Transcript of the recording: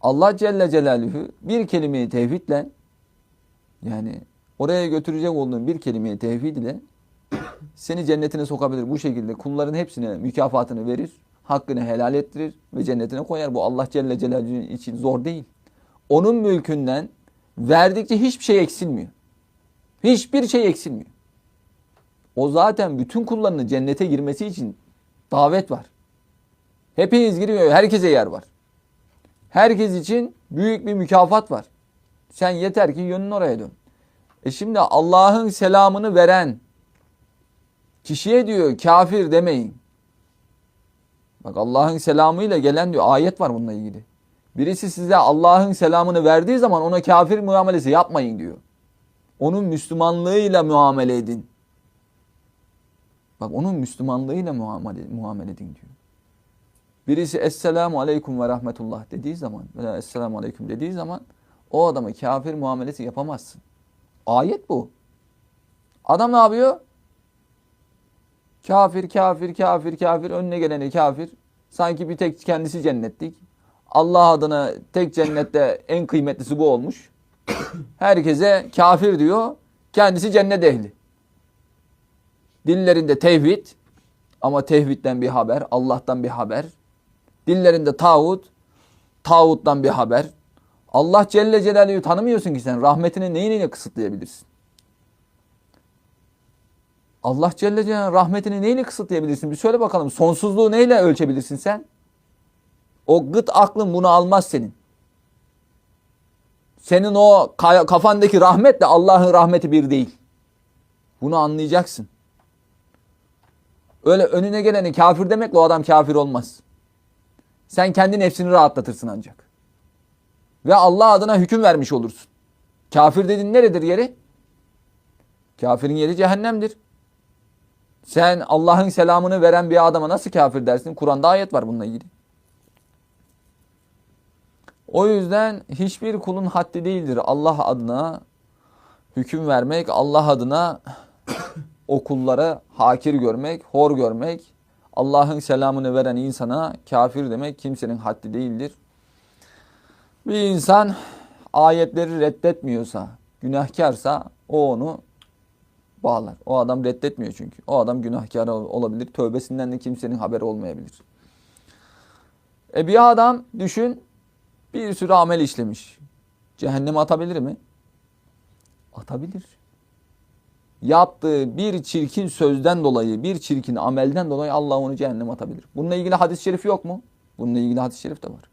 Allah Celle Celaluhu bir kelimeyi tevhidle yani oraya götürecek olduğun bir kelimeyi tevhid ile seni cennetine sokabilir. Bu şekilde kulların hepsine mükafatını verir. Hakkını helal ettirir ve cennetine koyar. Bu Allah Celle Celaluhu için zor değil. Onun mülkünden verdikçe hiçbir şey eksilmiyor. Hiçbir şey eksilmiyor. O zaten bütün kullarının cennete girmesi için davet var. Hepiniz giriyor. Herkese yer var. Herkes için büyük bir mükafat var. Sen yeter ki yönün oraya dön. E şimdi Allah'ın selamını veren kişiye diyor kafir demeyin. Bak Allah'ın selamıyla gelen diyor ayet var bununla ilgili. Birisi size Allah'ın selamını verdiği zaman ona kafir muamelesi yapmayın diyor. Onun Müslümanlığıyla muamele edin. Bak onun Müslümanlığıyla muamele, muamele edin diyor. Birisi Esselamu Aleyküm ve Rahmetullah dediği zaman veya Esselamu Aleyküm dediği zaman o adama kafir muamelesi yapamazsın. Ayet bu. Adam ne yapıyor? Kafir, kafir, kafir, kafir. Önüne geleni kafir. Sanki bir tek kendisi cennetlik. Allah adına tek cennette en kıymetlisi bu olmuş. Herkese kafir diyor. Kendisi cennet ehli. Dillerinde tevhid ama tevhidden bir haber, Allah'tan bir haber. Dillerinde tağut, tağuttan bir haber. Allah Celle Celaluhu'yu tanımıyorsun ki sen. Rahmetini neyle kısıtlayabilirsin? Allah Celle Celaluhu rahmetini neyle kısıtlayabilirsin? Bir söyle bakalım. Sonsuzluğu neyle ölçebilirsin sen? O gıt aklın bunu almaz senin. Senin o ka- kafandaki rahmetle Allah'ın rahmeti bir değil. Bunu anlayacaksın. Öyle önüne geleni kafir demekle o adam kafir olmaz. Sen kendi nefsini rahatlatırsın ancak. Ve Allah adına hüküm vermiş olursun. Kafir dediğin neredir yeri? Kafirin yeri cehennemdir. Sen Allah'ın selamını veren bir adama nasıl kafir dersin? Kur'an'da ayet var bununla ilgili. O yüzden hiçbir kulun haddi değildir Allah adına hüküm vermek, Allah adına o kullara hakir görmek, hor görmek, Allah'ın selamını veren insana kafir demek kimsenin haddi değildir. Bir insan ayetleri reddetmiyorsa, günahkarsa o onu bağlar. O adam reddetmiyor çünkü. O adam günahkar ol- olabilir. Tövbesinden de kimsenin haberi olmayabilir. E bir adam düşün bir sürü amel işlemiş. Cehenneme atabilir mi? Atabilir. Yaptığı bir çirkin sözden dolayı, bir çirkin amelden dolayı Allah onu cehenneme atabilir. Bununla ilgili hadis-i şerif yok mu? Bununla ilgili hadis-i şerif de var.